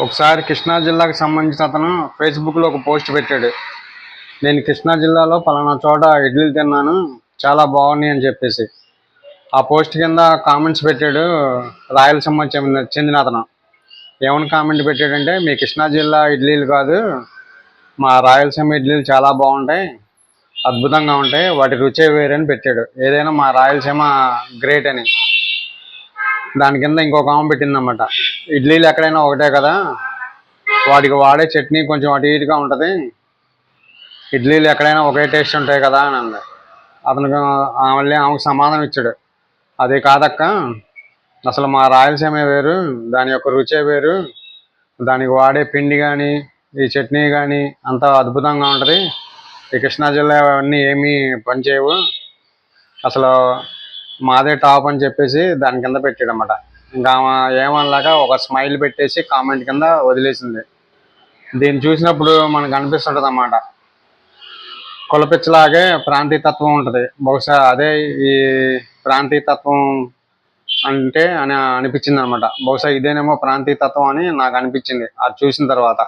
ఒకసారి కృష్ణా జిల్లాకు సంబంధించిన అతను ఫేస్బుక్లో ఒక పోస్ట్ పెట్టాడు. నేను కృష్ణా జిల్లాలో పలానా చోట ఇడ్లీలు తిన్నాను చాలా బాగున్నాయి అని చెప్పేసి. ఆ పోస్ట్ కింద కామెంట్స్ పెట్టాడు రాయలసీమ చెందిన చెందిన అతను. ఏమని కామెంట్ పెట్టాడంటే మీ కృష్ణా జిల్లా ఇడ్లీలు కాదు మా రాయలసీమ ఇడ్లీలు చాలా బాగుంటాయి అద్భుతంగా ఉంటాయి వాటి రుచే వేరే అని పెట్టాడు. ఏదైనా మా రాయలసీమ గ్రేట్ అని. దాని కింద ఇంకొక ఆమె పెట్టిందన్నమాట. ఇడ్లీలు ఎక్కడైనా ఒకటే కదా? వాటికి వాడే చట్నీ కొంచెం అటు ఇటుగా ఉంటుంది. ఇడ్లీలు ఎక్కడైనా ఒకే టేస్ట్ ఉంటాయి కదా అని అంది. అతనికి మళ్ళీ ఆమెకు సమాధానం ఇచ్చాడు. అది కాదక్క అసలు మా రాయలసీమ వేరు దాని యొక్క రుచే వేరు. దానికి వాడే పిండి కానీ ఈ చట్నీ కానీ అంత అద్భుతంగా ఉంటుంది. ఈ కృష్ణా జిల్లా అవన్నీ ఏమీ పనిచేయవు. అసలు మాదే టాప్ అని చెప్పేసి దాని కింద పెట్టాడు అన్నమాట ఇంకా ఆమె ఒక స్మైల్ పెట్టేసి కామెంట్ కింద వదిలేసింది. దీన్ని చూసినప్పుడు మనకు అనిపిస్తుంటుంది అన్నమాట. కులపిచ్చలాగే ప్రాంతీయతత్వం ఉంటుంది. బహుశా అదే ఈ ప్రాంతీయతత్వం అంటే అని అనిపించింది అనమాట బహుశా ఇదేనేమో ప్రాంతీయతత్వం అని నాకు అనిపించింది. అది చూసిన తర్వాత.